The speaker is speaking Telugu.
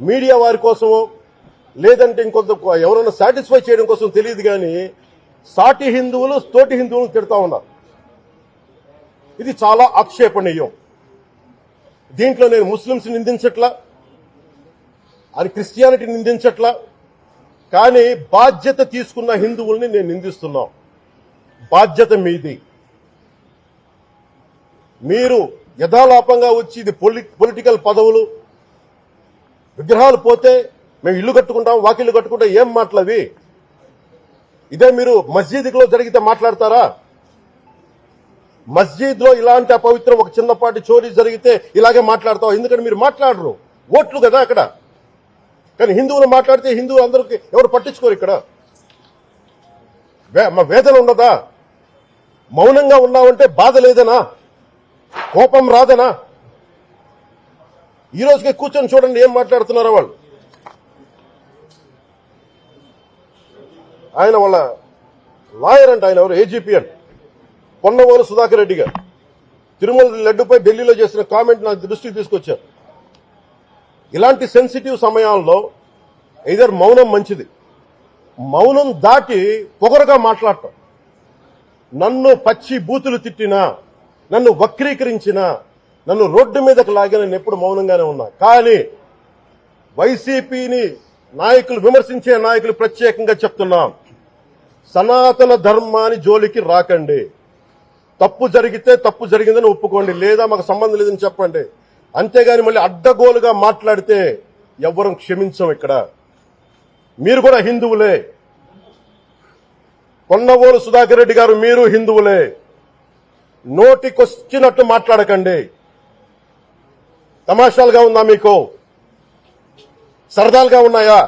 మీడియా వారి కోసమో లేదంటే ఇంకొంత ఎవరైనా సాటిస్ఫై చేయడం కోసం తెలియదు కానీ సాటి హిందువులు తోటి హిందువులను తిడతా ఉన్నారు. ఇది చాలా ఆక్షేపణీయం. దీంట్లో నేను ముస్లింస్ నిందించట్లా అది క్రిస్టియానిటీ నిందించట్లా కానీ బాధ్యత తీసుకున్న హిందువుల్ని నేను నిందిస్తున్నాం. బాధ్యత మీది. మీరు యథాలాపంగా వచ్చి ఇది పొలి- పొలిటికల్ పదవులు విగ్రహాలు పోతే మేము ఇల్లు కట్టుకుంటాం వాకిల్లు కట్టుకుంటాం ఏం మాటలవి ఇదే మీరు మస్జిద్లో జరిగితే మాట్లాడతారా? మస్జిద్లో ఇలాంటి అపవిత్రం ఒక చిన్నపాటి చోరీ జరిగితే ఇలాగే మాట్లాడతాం ఎందుకంటే మీరు మాట్లాడరు? ఓట్లు కదా అక్కడ. కానీ హిందువులు మాట్లాడితే హిందువులు అందరికి ఎవరు పట్టించుకోరు ఇక్కడ? వే- మా వేదన ఉండదా మౌనంగా ఉన్నామంటే బాధ లేదనా? కోపం రాదనా? ఈ రోజుకి కూర్చొని చూడండి ఏం మాట్లాడుతున్నారో వాళ్ళు. ఆయన వాళ్ళ లాయర్ అంట ఆయన ఎవరు? ఏజీపీ అంట పొన్నవోలు సుధాకర్ రెడ్డి గారు. తిరుమల లడ్డుపై ఢిల్లీలో చేసిన కామెంట్ నా దృష్టికి తీసుకొచ్చారు. ఇలాంటి సెన్సిటివ్ సమయాల్లో ఇదర్ మౌనం మంచిది. మౌనం దాటి పొగరగా మాట్లాడటం. నన్ను పచ్చి బూతులు తిట్టినా నన్ను వక్రీకరించినా నన్ను రోడ్డు మీదకి లాగిన నేను ఎప్పుడు మౌనంగానే ఉన్నా. కానీ వైసీపీని నాయకులు విమర్శించే నాయకులు ప్రత్యేకంగా చెప్తున్నాం. సనాతన ధర్మాన్ని జోలికి రాకండి. తప్పు జరిగితే తప్పు జరిగిందని ఒప్పుకోండి. లేదా మాకు సంబంధం లేదని చెప్పండి. అంతేగాని మళ్ళీ అడ్డగోలుగా మాట్లాడితే ఎవ్వరం క్షమించం ఇక్కడ. మీరు కూడా హిందువులే. కొన్నవోలు సుధాకర్ రెడ్డి గారు మీరు హిందువులే. నోటికొచ్చినట్టు మాట్లాడకండి. తమాషాలుగా ఉందా మీకు? సరదాలుగా ఉన్నాయా?